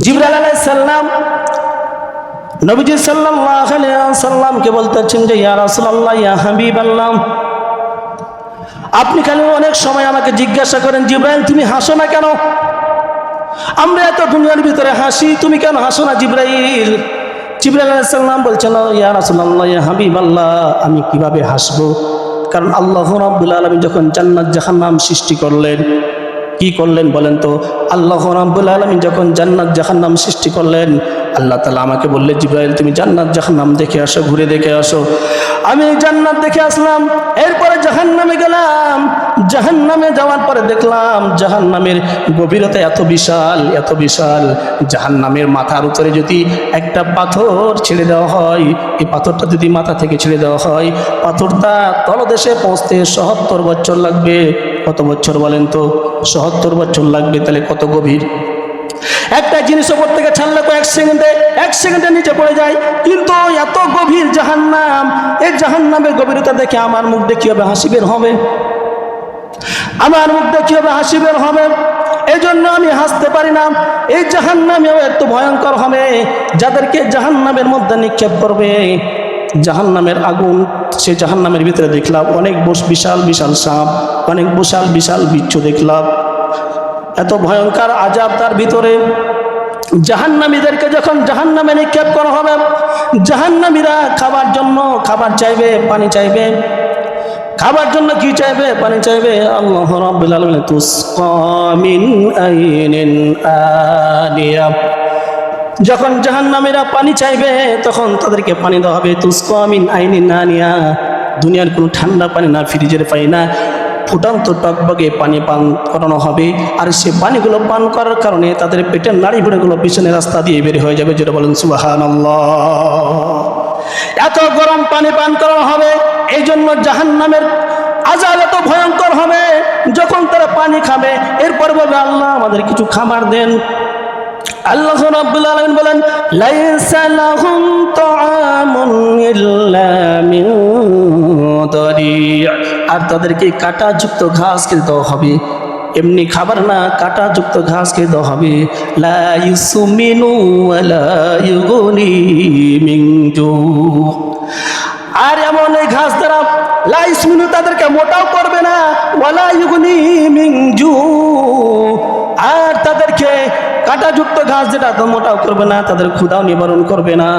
জিবরাল আলাইসাল্লাম নবীজি সাল্লামকে বলতেছেন যে, ইয়া রাসূলুল্লাহ, ইয়া হাবিবাল্লাহ, আপনি খালি অনেক সময় আমাকে জিজ্ঞাসা করেন, জিব্রাইল, তুমি হাসো না কেন? আমরা এত দুনিয়ার ভিতরে হাসি, তুমি কেন হাসো না জিব্রাইল? জিব্রাইল আলাইসাল্লাম বলছেন, ইয়া রাসূলুল্লাহ, ইয়া হাবিবাল্লাহ, আমি কীভাবে হাসবো? কারণ আল্লাহ রাব্বুল আলামিন যখন জান্নাত জাহান্নাম সৃষ্টি করলেন কি করলেন বলেন তো? আল্লাহ রাব্বুল আলামিন যখন জান্নাত জাহান্নাম সৃষ্টি করলেন, আল্লাহ তালা আমাকে বললেন, জিব্রাইল, তুমি জান্নাত জাহান্নাম দেখে আসো, ঘুরে দেখে আসো। আমি জান্নাত দেখে আসলাম, এরপরে জাহান্নামে গেলাম। জাহান্নামে যাওয়ার পরে দেখলাম, জাহান্নামের গভীরতা এত বিশাল এত বিশাল। জাহান্নামের মাথার উপরে যদি একটা পাথর ছেড়ে দেওয়া হয়, এই পাথরটা যদি মাথা থেকে ছেড়ে দেওয়া হয়, পাথরটা তলদেশে পৌঁছতে সত্তর বছর লাগবে। কত বছর বলেন তো? সত্তর বছর লাগবে তাহলে কত গভীর? একটা জিনিস ওপর থেকে ছাড়লে কয়েক সেকেন্ডে, এক সেকেন্ডে নিচে পড়ে যায়। কিন্তু এত গভীর জাহান্নাম এই জাহান্নামের গভীরতা দেখে আমার মুখ দেখি হবে হাসি বের হবে? আমার মুখ দেখি হবে হাসি বের হবে? এই জন্য আমি হাসতে পারি না। এই জাহান্নামেও একটু ভয়ঙ্কর হবে, যাদেরকে জাহান্নামের মধ্যে নিক্ষেপ করবে। জাহান্নামের আগুন, সে জাহান্নামের ভিতরে দেখলাম অনেক বিশাল বিশাল সাপ, অনেক বিশাল বিশাল বিচ্ছু দেখলাম। এত ভয়ঙ্কর আজাব তার ভিতরে। জাহান্নামীদেরকে যখন জাহান্নামে নিক্ষেপ করা হবে, জাহান্নামীরা খাবার জন্য খাবার চাইবে, পানি চাইবে। খাবার জন্য কি চাইবে? পানি চাইবে, আল্লাহ রাব্বুল আলামিন তুসকা মিন আইনিন আনিয়া। যখন জাহান্নামীরা পানি চাইবে, তখন তাদেরকে পানি দেওয়া হবে। তুসকা আইনি না নিয়া। দুনিয়ার কোনো ঠান্ডা পানি না, ফ্রিজের পানি না। ফুটান্ত টকবগে পানি পান করানো হবে। আর সে পানিগুলো পান করার কারণে তাদের পেটের নাড়ি ভুড়েগুলো পিছনে রাস্তা দিয়ে বের হয়ে যাবে। যেটা বলেন সুবাহান এত গরম পানি পান করানো হবে এই জন্য জাহান নামের আজাব এত ভয়ঙ্কর হবে। যখন তারা পানি খাবে, এরপর বলবে, আল্লাহ, আমাদের কিছু খাবার দেন। আল্লাহ রাব্বুল আলামিন বলেন, লাইসা লাহুম তাআমুন ইল্লা মিন আর তাদেরকে কাঁটাযুক্ত ঘাস খেতে হবে। এমনি খাবার না, কাঁটাযুক্ত ঘাস খেতে হবে। লা ইউসমিনু ওয়া লা ইউগনি মিন আর এমন এই ঘাস দ্বারা লাইস মিনু তাদেরকে মোটাও করবে না ওয়ালা ইউগনি মিন আর তাদেরকে কাঁটাযুক্ত ঘাস যেটা মোটাও করবে না, তাদের ক্ষুদাও নিবারণ করবে না।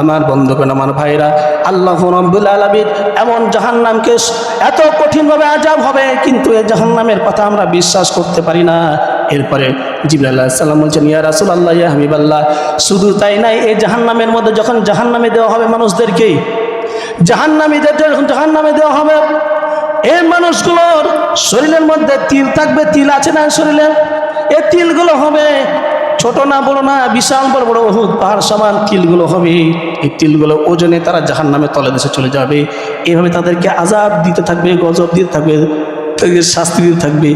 আমার বন্ধুগণ, আমার ভাইরা, আল্লাহ রব্বুল আলামিন এমন জাহান্নামকে এত কঠিনভাবে আজাব হবে, কিন্তু এই জাহান্নামের কথা আমরা বিশ্বাস করতে পারি না। এরপরে জিবরাল্লাহ সাল্লাম বলছেন, ইয়া রাসুল আল্লাহ ইয়া হাবিবাল্লাহ, শুধু তাই নাই এই জাহান্নামের মধ্যে যখন জাহান্নামে দেওয়া হবে মানুষদেরকে জাহান্নামীদের যখন জাহান্নামে দেওয়া হবে এই মানুষগুলোর শরীরের মধ্যে তিল থাকবে, তিল আছে না শরীরে? এই তিলগুলো হবে। ছোট না, বড় না, বিশাল, বড় বড় বহুত পাহাড়, সমান তিলগুলো হবে। এই তিলগুলো ওজনে তারা জাহান নামে তলে দেশে চলে যাবে। এভাবে তাদেরকে আজাব দিতে থাকবে, গজব দিতে থাকবে, তাদেরকে শাস্তি দিতে থাকবে।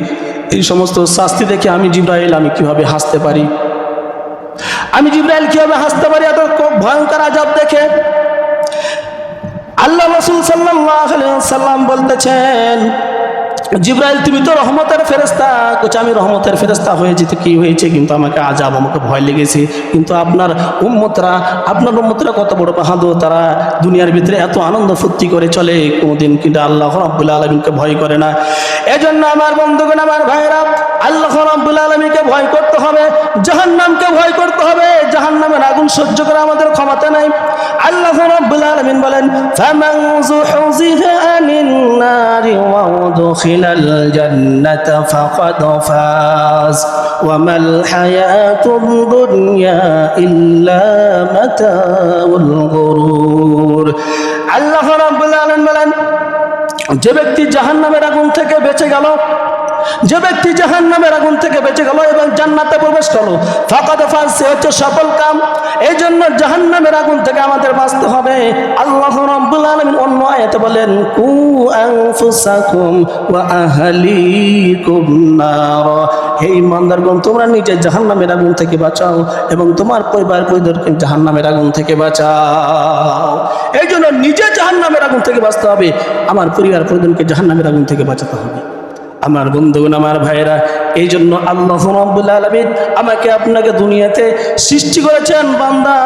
এই সমস্ত শাস্তি দেখে আমি জিব্রাইল, আমি কীভাবে হাসতে পারি? আমি জিব্রাইল কীভাবে হাসতে পারি? এত ভয়ঙ্কর আজাব দেখে। আল্লাহ রসুল সাল্লাম বলতেছেন জিব্রাইল, তুমি তো রহমতের ফেরস্তা কোচ আমি রহমতের ফেরস্তা হয়েছি তো কি হয়েছে? কিন্তু আমাকে আজাব, আমাকে ভয় লেগেছে। কিন্তু আপনার উম্মতরা আপনার উম্মতরা কত বড় বাহাদুর, তারা দুনিয়ার ভিতরে এত আনন্দ ফুর্তি করে চলে। কোনোদিন কিন্তু আল্লাহ রব্বুল আলমিনকে ভয় করে না। এজন্য আমার বন্ধুগণ, আমার ভাইরা আল্লাহ রাব্বুল আলমীকে ভয় করতে হবে, জাহান্নামকে ভয় করতে হবে, জাহান্নামের আগুন সহ্য করা আমাদের ক্ষমতা নাই। আল্লাহ রাব্বুল আলামিন বলেন, ফামান যুহজিহা আনিন নারি ওয়া উদখিলাল জান্নাতা ফাকাদ ফাজ, ওয়া মাল হায়াতুদ দুনিয়া ইল্লা মাতাউল গুরুর। আল্লাহ রাব্বুল আলামিন বলেন, যে ব্যক্তি জাহান্নামের আগুন থেকে বেঁচে গেল যে ব্যক্তি জাহান নামের আগুন থেকে বেঁচে গেল এবং জান্নাতে প্রবেশ করল ফাঁকাতে ফাঁস হচ্ছে সফল কাম। এই জন্য জাহান নামের আগুন থেকে আমাদের বাঁচতে হবে। আল্লাহ রব্বুল আলামিন অন্য আয়াতে বলেন, কু আনফুসাকুম ওয়া আহলিকুম নার। হে ইমানদারগণ তোমরা নিজে জাহান্নামের আগুন থেকে বাঁচাও এবং তোমার পরিবার পরিবারকে জাহান্নামের আগুন থেকে বাঁচাও। এই জন্য নিজে জাহান্নামের আগুন থেকে বাঁচতে হবে। আমার পরিবার পরিজনকে জাহান্নামের আগুন থেকে বাঁচাতে হবে। আমার বন্ধুগণ, আমার ভাইরা এই জন্য আল্লাহ আলমিন আমাকে আপনাকে দুনিয়াতে সৃষ্টি করেছেন বান্দা।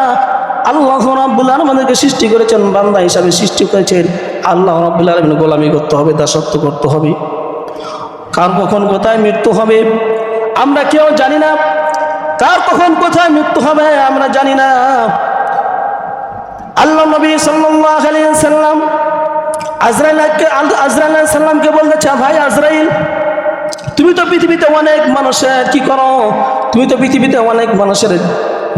আল্লাহ রব্বুল আমাদেরকে সৃষ্টি করেছেন বান্দা হিসাবে সৃষ্টি করেছেন। আল্লাহ রব্বুল আলমিন গোলামি করতে হবে, দাসত্ব করতে হবে। কার কখন কোথায় মৃত্যু হবে, আমরা কেউ জানি না। কার কখন কোথায় মৃত্যু হবে, আমরা জানি না। আল্লাহ নবী সাল্লাম আজরাইলকে আজরাইল সাল্লামকে বলতেছে ভাই আজরাইল, তুমি তো পৃথিবীতে অনেক মানুষের, কি করো? তুমি তো পৃথিবীতে অনেক মানুষের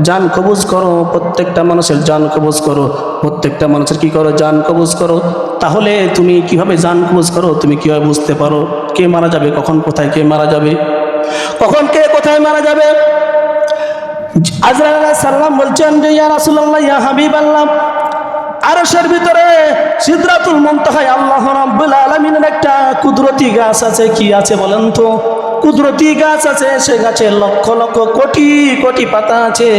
জান কবুজ করো, প্রত্যেকটা মানুষের জান কবুজ করো, প্রত্যেকটা মানুষের কি করো? জান কবুজ করো। তাহলে তুমি কীভাবে জান কবুজ করো? তুমি কীভাবে বুঝতে পারো? কে মারা যাবে? কখন কোথায় কে মারা যাবে? কখন কে কোথায় মারা যাবে? আজরাইল সাল্লাম বলছেন যে, ইয়া রাসূলুল্লাহ, ইয়া হাবিব আল্লাহ আরশের ভিতরে সিদরাতুল মুনতাহায় আল্লাহ রাব্বুল আলামিনের একটা কুদরতি গাছ আছে, কি আছে বলেন তো? কুদরতি গাছ আছে, সে গাছে লক্ষ লক্ষ কোটি কোটি পাতা আছে।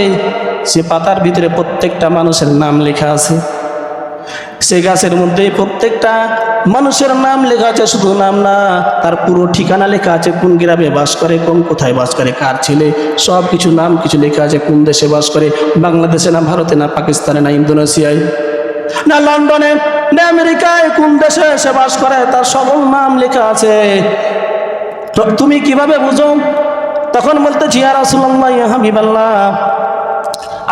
সে পাতার ভিতরে প্রত্যেকটা মানুষের নাম লেখা আছে। সে গাছের মধ্যে প্রত্যেকটা মানুষের নাম লেখা আছে, শুধু নাম না, তার পুরো ঠিকানা লেখা আছে, কোন গ্রামে বাস করে, কোন কোথায় বাস করে, কার ছেলে, সব কিছু নাম কিছু লেখা আছে, কোন দেশে বাস করে, বাংলাদেশে না ভারতে না পাকিস্তানে না ইন্দোনেশিয়ায়। না লন্ডনে, না আমেরিকায়, কোন দেশে সে বাস করে, তার সকল নাম লেখা আছে। তো তুমি কীভাবে বুঝো? তখন বলতে জিয়া রাসুল্লাহ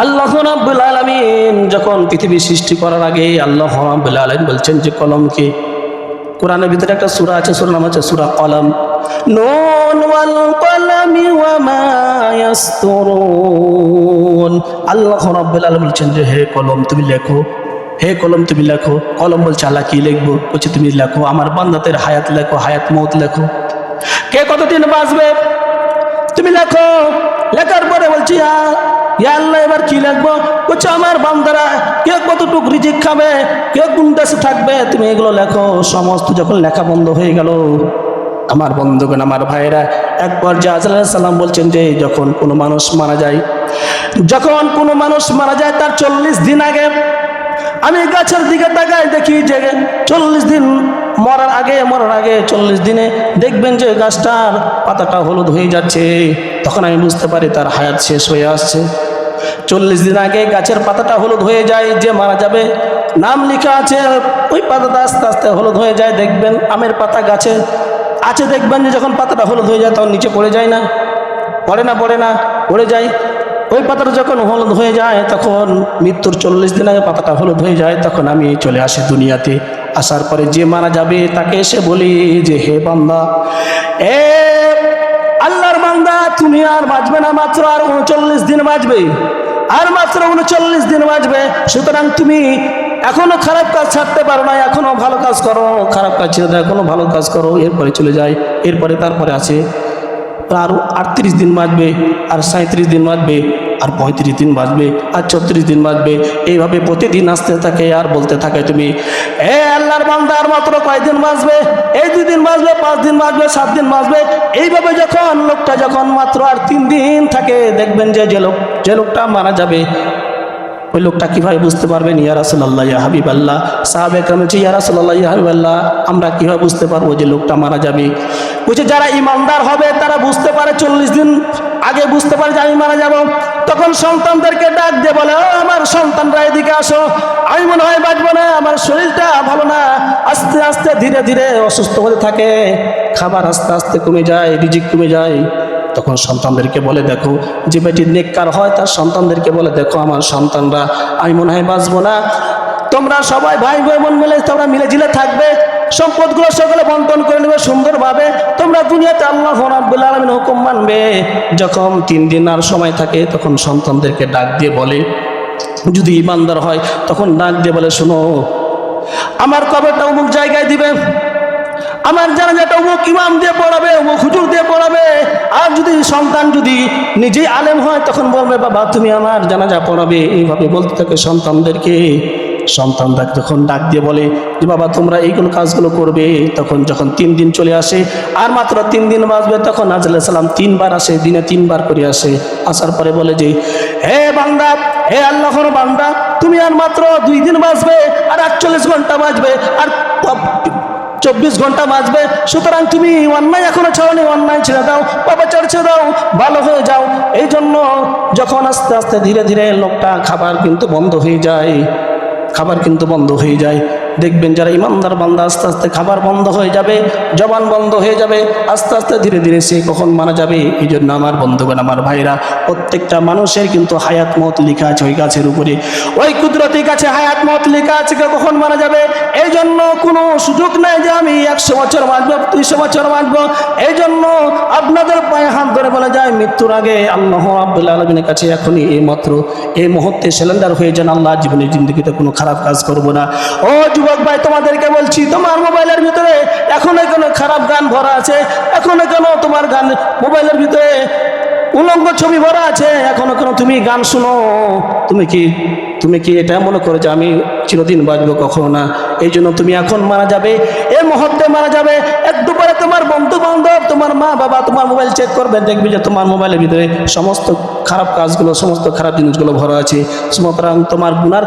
আল্লাহ রাব্বুল আলামিন যখন পৃথিবী সৃষ্টি করার আগে আল্লাহ রাব্বুল আলামিন বলছেন যে কলমকে কোরআনের ভিতরে একটা সূরা আছে, সূরা নাম আছে সূরা কলম। নুন ওয়াল কলামি ওয়া মা ইয়াসতুরুন। আল্লাহ রাব্বুল আলামিন বলছেন যে, হে কলম, তুমি লেখো। হে কলম তুমি লেখো, কলম বলছে আল্লাহ কি লিখব? বলছে, তুমি লেখো, আমার বান্দাতের হায়াত লেখো, হায়াত মত লেখো। কে কতদিন বাঁচবে? তুমি লেখো। লেখার পরে বলছি, "ইয়া- ইয়া আল্লাহ, এবার কি লিখব? বলছে, আমার বান্দারা, কে কতটুক রিজিক খাবে, কে কোন দেশে থাকবে, তুমি এগুলো লেখো। সমস্ত যখন লেখা বন্ধ হয়ে গেল, আমার বন্ধুগণ, আমার ভাইরা একবার আজলাহ সাল্লাম বলছেন যে, যখন কোনো মানুষ মারা যায়, যখন কোনো মানুষ মারা যায়, তার চল্লিশ দিন আগে আমি গাছের দিকে তাকাই দেখি যে চল্লিশ দিন মরার আগে মরার আগে চল্লিশ দিনে দেখবেন যে গাছটার পাতাটা হলুদ হয়ে যাচ্ছে। তখন আমি বুঝতে পারি তার হায়াত শেষ হয়ে আসছে। চল্লিশ দিন আগে গাছের পাতাটা হলুদ হয়ে যায়, যে মারা যাবে, নাম লেখা আছে, ওই পাতাটা আস্তে আস্তে হলুদ হয়ে যায়। দেখবেন আমের পাতা গাছে আছে, দেখবেন যে যখন পাতাটা হলুদ হয়ে যায় তখন নিচে পড়ে যায় না। পড়ে না পড়ে না, পড়ে যায়। ওই পাতাটা যখন হলুদ হয়ে যায়, তখন মৃত্যুর চল্লিশ দিন আগে পাতাটা হলুদ হয়ে যায়, তখন আমি চলে আসি দুনিয়াতে। আসার পরে যে মারা যাবে, তাকে এসে বলি যে, হে বান্দা, এ আল্লাহর বান্দা, তুমি আর বাঁচবে না, মাত্র আর উনচল্লিশ দিন বাঁচবে। আর মাত্র উনচল্লিশ দিন বাঁচবে। সুতরাং তুমি এখনও খারাপ কাজ ছাড়তে পারো না, এখনও ভালো কাজ করো। খারাপ কাজ দাও, এখনও ভালো কাজ করো। এরপরে চলে যায়। এরপরে তারপরে আছে আর আটত্রিশ দিন বাঁচবে, আর সাঁত্রিশ দিন বাঁচবে, আর পঁয়ত্রিশ দিন বাঁচবে, আর ছত্রিশ দিন বাঁচবে। এইভাবে প্রতিদিন আসতে থাকে, আর বলতে থাকে তুমি, এ আল্লাহর বান্দা, আর মাত্র কয়দিন বাঁচবে? এই দুই দিন বাঁচবে, পাঁচ দিন বাঁচবে, সাত দিন বাঁচবে? এইভাবে যখন লোকটা যখন মাত্র আর তিন দিন থাকে, দেখবেন যে যে লোক, যে লোকটা মারা যাবে ওই লোকটা কীভাবে বুঝতে পারবেন, ইয়া রাসুল্লাহ ইয়া হাবিব আল্লাহ সাহাবে ইয়া রাসুল্লাহ ইয়া হাবিব আল্লাহ আমরা কীভাবে বুঝতে পারব যে লোকটা মারা যাবে? বলছে, যারা ইমানদার হবে, তারা বুঝতে পারে চল্লিশ দিন আগে বুঝতে পারে যে আমি মারা যাব। তখন সন্তানদেরকে ডাক দিয়ে বলে, ও আমার সন্তানরা, এদিকে আসো। আমি মনে হয় বাঁচবো না, আমার শরীরটা ভালো না। আস্তে আস্তে, ধীরে ধীরে অসুস্থ হতে থাকে। খাবার আস্তে আস্তে কমে যায়, রিজিক কমে যায়। তখন সন্তানদেরকে বলে, দেখো, যে বেটি নেককার হয়, তার সন্তানদেরকে বলে, দেখো আমার সন্তানরা, আমি মনে হয় বাঁচবো না। তোমরা সবাই ভাই ভাই বোন মিলে, তোমরা মিলে ঝিলে থাকবে। সম্পদগুলো সকলে বন্টন করে নেবে সুন্দরভাবে। তোমরা দুনিয়াতে আল্লাহ রাব্বুল হুকুম মানবে। যখন তিন দিন আর সময় থাকে, তখন সন্তানদেরকে ডাক দিয়ে বলে, যদি ইমানদার হয়, তখন ডাক দিয়ে বলে, শোনো, আমার কবরটা অমুক জায়গায় দিবে। আমার জানাজাটা অমুক ইমাম দিয়ে পড়াবে অমুক হুজুর দিয়ে পড়াবে। আর যদি সন্তান যদি নিজেই আলেম হয়, তখন বলবে, বাবা, তুমি আমার জানাজা পড়াবে। এইভাবে বলতে থাকে সন্তানদেরকে। সন্তানরা যখন ডাক দিয়ে বলে যে, বাবা, তোমরা এইগুলো কাজগুলো করবে। তখন যখন তিন দিন চলে আসে, আর মাত্র তিন দিন বাঁচবে, তখন আজল্লাহ সাল্লাম তিনবার আসে, দিনে তিনবার করে আসে। আসার পরে বলে যে, হে বান্দা, হে আল্লাহর বান্দা, তুমি আর মাত্র দুই দিন বাঁচবে, আর আটচল্লিশ ঘণ্টা বাঁচবে। আর চব্বিশ ঘণ্টা বাঁচবে সুতরাং তুমি অন্যায় এখনও ছাড়নি অন্যায় ছেড়ে দাও, বাবা ছেড়ে দাও, ভালো হয়ে যাও। এই জন্য যখন আস্তে আস্তে ধীরে ধীরে লোকটা খাবার কিন্তু বন্ধ হয়ে যায়, খাবার কিন্তু বন্ধ হয়ে যায় দেখবেন যারা ইমানদার বান্দা আস্তে আস্তে খাবার বন্ধ হয়ে যাবে, জবান বন্ধ হয়ে যাবে, আস্তে আস্তে ধীরে ধীরে সে কখন মারা যাবে? এই জন্য আমার বন্ধুগণ, আমার ভাইরা প্রত্যেকটা মানুষের কিন্তু হায়াত মত লেখা আছে ওই গাছের উপরে। ওই কুদরতি গাছে হায়াত মত লেখা আছে কখন মারা যাবে? এই জন্য কোনো সুযোগ নাই যে আমি একশো বছর বাঁচবো, দুইশো বছর বাঁচবো। এই জন্য আপনাদের পায়ে হাত ধরে বলা যায়, মৃত্যুর আগে আল্লাহ আব্দুল্লাহ আলমিনের কাছে এখনই এই মাত্র এই মুহূর্তে সিলিন্ডার হয়ে যান আল্লাহ জীবনের জিন্দগিতে কোনো খারাপ কাজ করব না। ও যুবক ভাই, তোমাদেরকে বলছি, তোমার মোবাইলের ভিতরে এখনও কেন খারাপ গান ভরা আছে? এখনও কেন তোমার গান, মোবাইলের ভিতরে উলঙ্গ ছবি ভরা আছে? এখনও কেন তুমি গান শুনো? তুমি কি তুমি কি এটা মনে করো যে আমি চিরদিন বাঁচবো কখনো না? এই জন্য তুমি এখন মারা যাবে, এ মুহূর্তে মারা যাবে। একটু পরে তোমার বন্ধু বান্ধব তোমার মা বাবা তোমার মোবাইল চেক করবে, দেখবি যে তোমার মোবাইলের ভিতরে সমস্ত খারাপ কাজগুলো, সমস্ত খারাপ জিনিসগুলো ভরা আছে। সুতরাং তোমার গুনার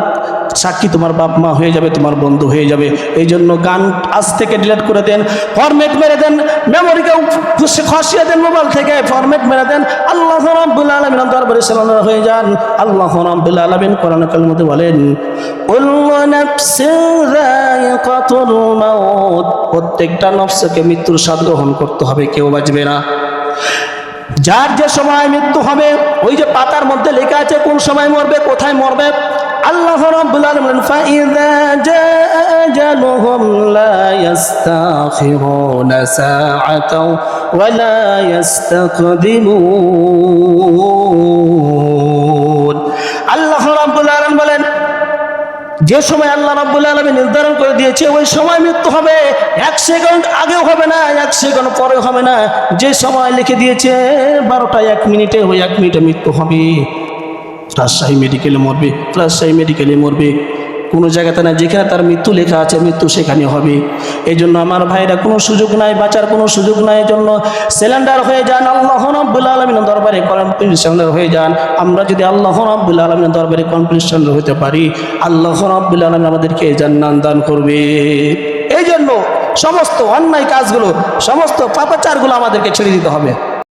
সাক্ষী তোমার বাপ মা হয়ে যাবে, তোমার বন্ধু হয়ে যাবে। এই জন্য গান আজ থেকে ডিলেট করে দেন ফরম্যাট মেরে দেন মেমোরিকে খসিয়ে দেন মোবাইল থেকে ফরম্যাট মেরে দেন। আল্লাহ রাব্বুল আলামিন দরবারে সালানা হয়ে যান। আল্লাহ রাব্বুল আলামিন কোরআন কালের মধ্যে বলেন প্রত্যেকটা নফসকে মৃত্যুর স্বাদ গ্রহণ করতে হবে, কেউ বাঁচবে না। যার যে সময় মৃত্যু হবে, ওই যে পাতার মধ্যে লেখা আছে, কোন সময় মরবে, কোথায় মরবে? আল্লাহ রাব্বুল যে সময় আল্লাহ রাব্বুল আলামিন নির্ধারণ করে দিয়েছে, ওই সময় মৃত্যু হবে। এক সেকেন্ড আগেও হবে না, এক সেকেন্ড পরে হবে না। যে সময় লিখে দিয়েছে, বারোটা এক মিনিটে, ওই এক মিনিটে মৃত্যু হবে। রাজশাহী মেডিকেলে মরবে, রাজশাহী মেডিকেলে মরবে। কোনো জায়গাতে না যেখানে তার মৃত্যু লেখা আছে, মৃত্যু সেখানে হবে। এই জন্য আমার ভাইরা কোনো সুযোগ নাই, বাঁচার কোনো সুযোগ নাই জন্য সিলিন্ডার হয়ে যান, আল্লাহ রব্বুল আলমিনের দরবারে কম্পিটিশনের হয়ে যান। আমরা যদি আল্লাহ রব্বুল আলমিনের দরবারে কম্পিটিশনের হতে পারি, আল্লাহ রব্বুল আলমিন আমাদেরকে জান্নান দান করবে। এই জন্য সমস্ত অন্যায় কাজগুলো, সমস্ত পাপাচারগুলো আমাদেরকে ছেড়ে দিতে হবে।